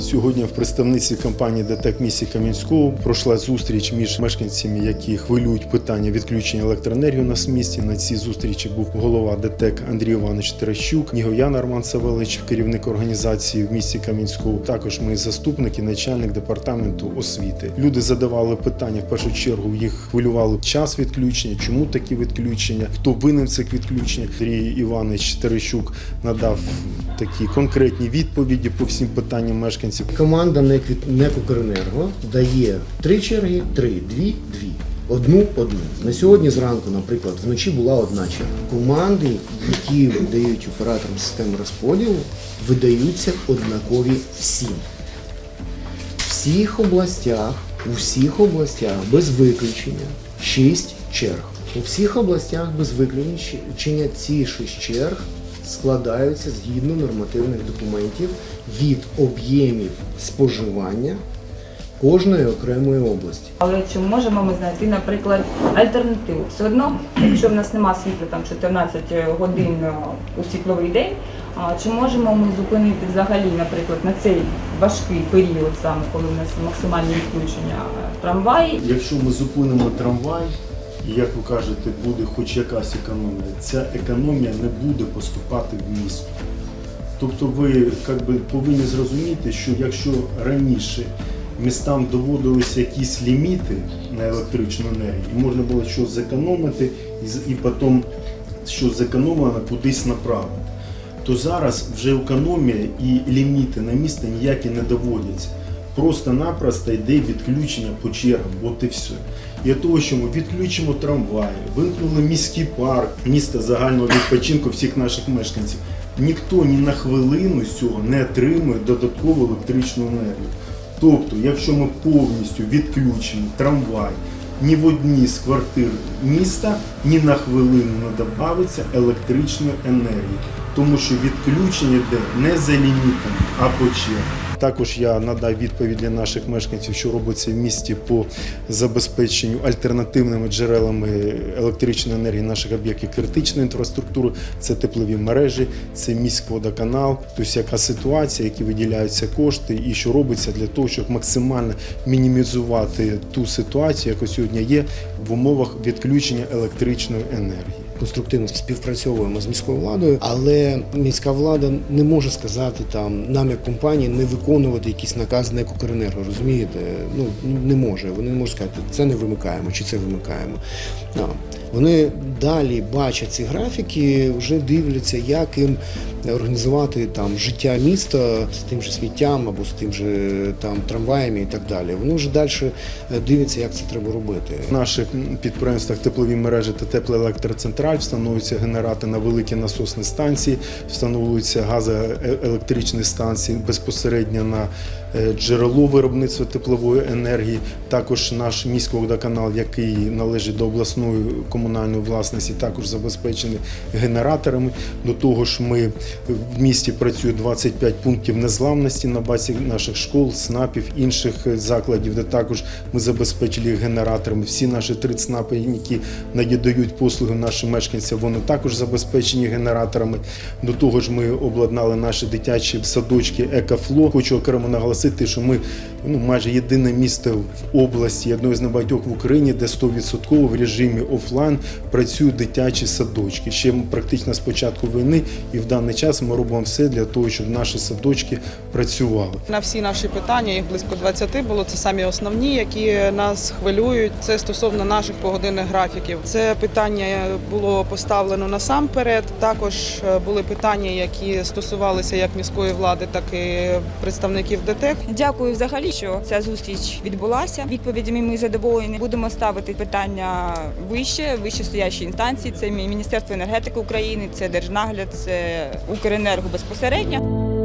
Сьогодні в представництві компанії ДТЕК місті Кам'янського пройшла зустріч між мешканцями, які хвилюють питання відключення електроенергії у нас в місті. На цій зустрічі був голова ДТЕК Андрій Іванович Терещук, Нігоян Арман Савелич, керівник організації в місті Кам'янського. Також ми заступник і начальник департаменту освіти. Люди задавали питання в першу чергу. Їх хвилювало час відключення, чому такі відключення, хто винен в цих відключеннях. Андрій Іванович Терещук надав такі конкретні відповіді по всім питанням мешканців. Команда НЕК від- НЕК «Укренерго» дає три черги, три, дві, дві. Одну одну. На сьогодні зранку, наприклад, вночі була одна черга. Команди, які видають операторам системи розподілу, видаються однакові всім. В всіх областях, у всіх областях без виключення шість черг. У всіх областях без виключення ці шість черг складаються згідно нормативних документів від об'ємів споживання кожної окремої області. Але чи можемо ми знайти, наприклад, альтернативу? Все одно, якщо в нас нема світла там 14 годин е, у світловий день, а чи можемо ми зупинити взагалі, наприклад, на цей важкий період, саме коли в нас максимальні відключення е, трамваї? Якщо ми зупинимо трамвай, і як ви кажете, буде хоч якась економія, ця економія не буде поступати в місто. Тобто ви би, повинні зрозуміти, що якщо раніше містам доводилися якісь ліміти на електричну енергію, і можна було щось зекономити, і, і потім щось зекономлене кудись направити, то зараз вже економія і ліміти на місто ніякі не доводяться. Просто-напросто йде відключення по чергам, от і все. Від того, що ми відключимо трамваї, вимкнули міський парк, місто загального відпочинку всіх наших мешканців. Ніхто ні на хвилину з цього не отримує додаткову електричну енергію. Тобто, якщо ми повністю відключимо трамвай, ні в одній з квартир міста ні на хвилину не додається електричної енергії, тому що відключення йде не за лімітом, а по чергам. Також я надав відповідь для наших мешканців, що робиться в місті по забезпеченню альтернативними джерелами електричної енергії наших об'єктів критичної інфраструктури. Це теплові мережі, це міськводоканал. Тобто яка ситуація, які виділяються кошти, і що робиться для того, щоб максимально мінімізувати ту ситуацію, яка сьогодні є в умовах відключення електричної енергії. Конструктивно співпрацьовуємо з міською владою, але міська влада не може сказати там нам як компанії не виконувати якісь накази на «Укренерго», розумієте? Ну не може. Вони не можуть сказати, це не вимикаємо чи це вимикаємо. Вони далі бачать ці графіки, вже дивляться, як їм організувати там життя міста з тим же сміттям або з тим же там трамваями і так далі. Вони вже далі дивляться, як це треба робити. В наших підприємствах теплові мережі та теплоелектроцентраль встановлюються генератори на великі насосні станції, встановлюються газоелектричні станції безпосередньо на е, джерело виробництва теплової енергії. Також наш міський водоканал, який належить до обласної комунальної власності, також забезпечений генераторами. До того ж, ми в місті працює 25 пунктів незламності на базі наших школ, СНАПів, інших е, закладів, де також ми забезпечили генераторами. Всі наші три ЦНАПи, які надають послуги нашим мешканцям, вони також забезпечені генераторами. До того ж, ми обладнали наші дитячі садочки Екофло. Хочу окремо наголосити, що ми ну, майже єдине місто в області, одне з небагатьох в Україні, де 100% в режимі офлайн працюють дитячі садочки. Ще практично з початку війни, і в даний час ми робимо все для того, щоб наші садочки працювали. На всі наші питання, їх близько 20 було. Це самі основні, які нас хвилюють. Це стосовно наших погодинних графіків. Це питання було поставлено насамперед. Також е, були питання, які стосувалися як міської влади, так і представників ДТЕК. Дякую взагалі, що ця зустріч відбулася. Відповідями ми задоволені. Будемо ставити питання вище, вище стоящі інстанції. Це Міністерство енергетики України, це Держнагляд, це Укренерго безпосередньо.